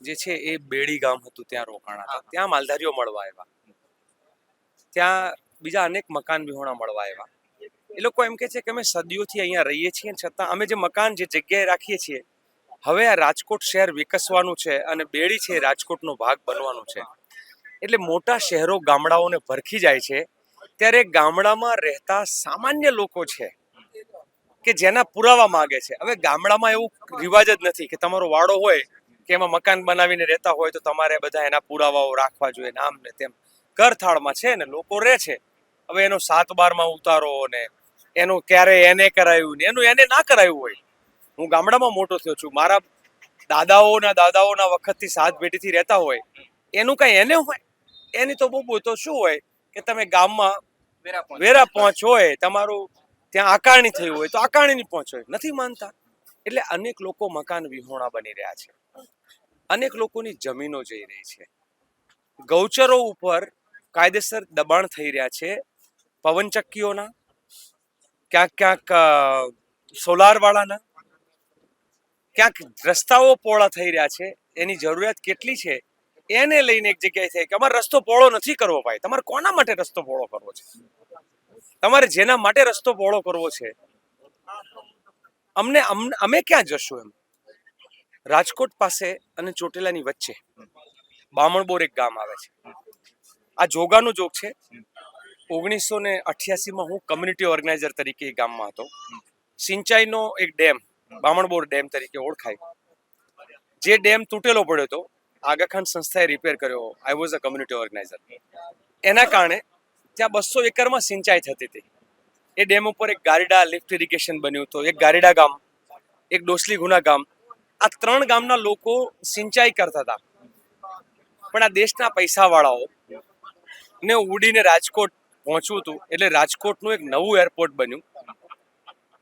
જે છે એ બેડી ગામ હતું ત્યાં રોકાણ હતા. ત્યાં માલધારીઓ મળવા આવ્યા. ત્યાં બીજા અનેક મકાન વિહોણા મળવા આવ્યા. એ લોકો એમ કે છે કે અમે સદીઓથી અહીંયા રહીએ છીએ છતાં અમે જે મકાન જે જગ્યાએ રાખીએ છીએ હવે આ રાજકોટ શહેર વિકસવાનું છે અને બેડી છે રાજકોટનો ભાગ બનવાનું છે. એટલે મોટા શહેરો ગામડાઓને ભરખી જાય છે. ત્યારે ગામડામાં રહેતા સામાન્ય લોકો છે કે જેના પુરાવા માંગે છે. હવે ગામડામાં એવું રિવાજ જ નથી કે તમારો વાડો હોય કે એમાં મકાન બનાવીને રહેતા હોય તો તમારે બધા એના પુરાવાઓ રાખવા જોઈએ આમ ને તેમ. કરથાળમાં છે ને લોકો રહે છે. હવે એનો સાત બારમાં ઉતારો ને એનું ક્યારે એને કરાયું ને એનું એને ના કરાયું હોય. હું ગામડામાં મોટો થયો છું. મારા દાદાઓના દાદાઓના વખતથી સાત પેઢીથી રહેતા હોય. એનું કાંઈ એને હોય? એની તો બહુ તો શું હોય કે તમે ગામમાં વેરા પહોંચ. હોય તમારું ત્યાં આકારણી થયું હોય તો આકારણીની પહોંચ હોય. નથી માનતા. એટલે અનેક લોકો મકાન વિહોણા બની રહ્યા છે. અનેક લોકોની જમીનો જઈ રહી છે. ગૌચરો ઉપર કાયદેસર દબાણ થઈ રહ્યા છે પવનચક્કીઓના, ક્યાંક ક્યાંક સોલારવાળાના, ક્યાંક રસ્તાઓ પહોળા થઈ રહ્યા છે. એની જરૂરિયાત કેટલી છે? એને લઈને એક જગ્યાએ થાય કે અમારે રસ્તો પહોળો નથી કરવો ભાઈ. તમારે કોના માટે રસ્તો પહોળો કરવો છે? તમારે જેના માટે રસ્તો પહોળો કરવો છે? અમને અમે ક્યાં જશું એમ? રાજકોટ પાસે અને ચોટીલાની વચ્ચે બામણબોર એક ગામ આવે છે. આ જોગાનું જોગ છે. ઓગણીસો ને અઠ્યાસીમાં હું કમ્યુનિટી ઓર્ગેનાઇઝર તરીકે એ ગામમાં હતો. સિંચાઈનો એક ડેમ બામણબોર ડેમ તરીકે ઓળખાય. જે ડેમ તૂટેલો પડ્યો હતો, આગાખાન સંસ્થાએ રિપેર કર્યો. I was a community organizer એના કારણે ત્યાં બસો એકરમાં સિંચાઈ થતી હતી. એ ડેમ ઉપર એક ગારીડા લિફ્ટ ઇરિગેશન બન્યું હતું. એક ગારીડા ગામ, એક ડોસલી ગુના ગામ. આ ત્રણ ગામના લોકો સિંચાઈ કરતા હતા. પણ આ દેશના પૈસાવાળાઓ ને ઉડીને રાજકોટ પહોંચવું હતું. એટલે રાજકોટનું એક નવું એરપોર્ટ બન્યું.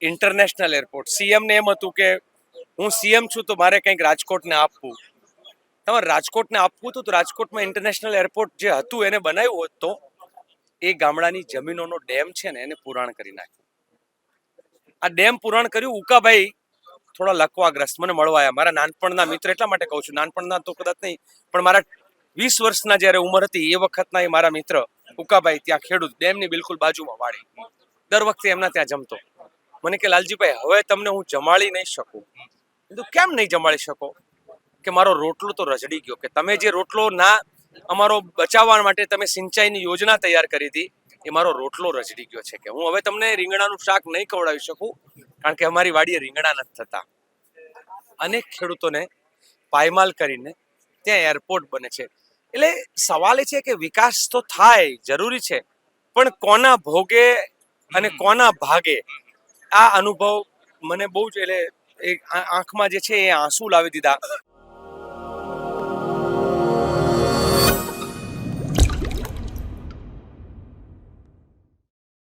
ઇન્ટરનેશનલ એરપોર્ટ સીએમ ને એમ હતું કે, હું સીએમ છું તો મારે કંઈક રાજકોટને આપવું. તમારે રાજકોટને આપવું હતું તો રાજકોટમાં ઇન્ટરનેશનલ એરપોર્ટ જે હતું એને બનાવ્યું હોત તો એ ગામડાની જમીનોનો ડેમ છે ને એને પુરાણ કરી નાખ્યું. આ ડેમ પુરાણ કર્યું. ઉકાભાઈ થોડા લકવાગ્રસ્ત. મને મળવા આવ્યા મારા નાનપણના મિત્ર એટલા માટે કહું છું. નાનપણના તો કદાચ નહીં, પણ મારા વીસ વર્ષના જ્યારે ઉંમર હતી, એ વખતના એ મારા મિત્ર ઉકાભાઈ ત્યાં ખેડૂત ડેમની બિલકુલ બાજુમાં વાળી દર વખતે એમના ત્યાં જમતો. મને કે, લાલજીભાઈ, હવે તમને હું જમાડી નહીં શકું. કીધું, કેમ નહીં જમાડી શકો? કે મારો રોટલો તો રજડી ગયો. કે તમે જે રોટલો ના અમારો બચાવવા માટે તમે સિંચાઈની યોજના તૈયાર કરી હતી. એ મારો રોટલો રજડી ગયો છે કે હું હવે તમને રીંગણાનું શાક નહીં ખવડાવી શકું, કારણ કે અમારી વાડીએ રીંગણા નથી થતા. અનેક ખેડૂતોને પાયમાલ કરીને ત્યાં એરપોર્ટ બને છે. એટલે સવાલ એ છે કે વિકાસ તો થાય, જરૂરી છે, પણ કોના ભોગે અને કોના ભાગે? આ અનુભવ મને બહુ જ એટલે એ આંખમાં જે છે એ આંસુ લાવી દીધા.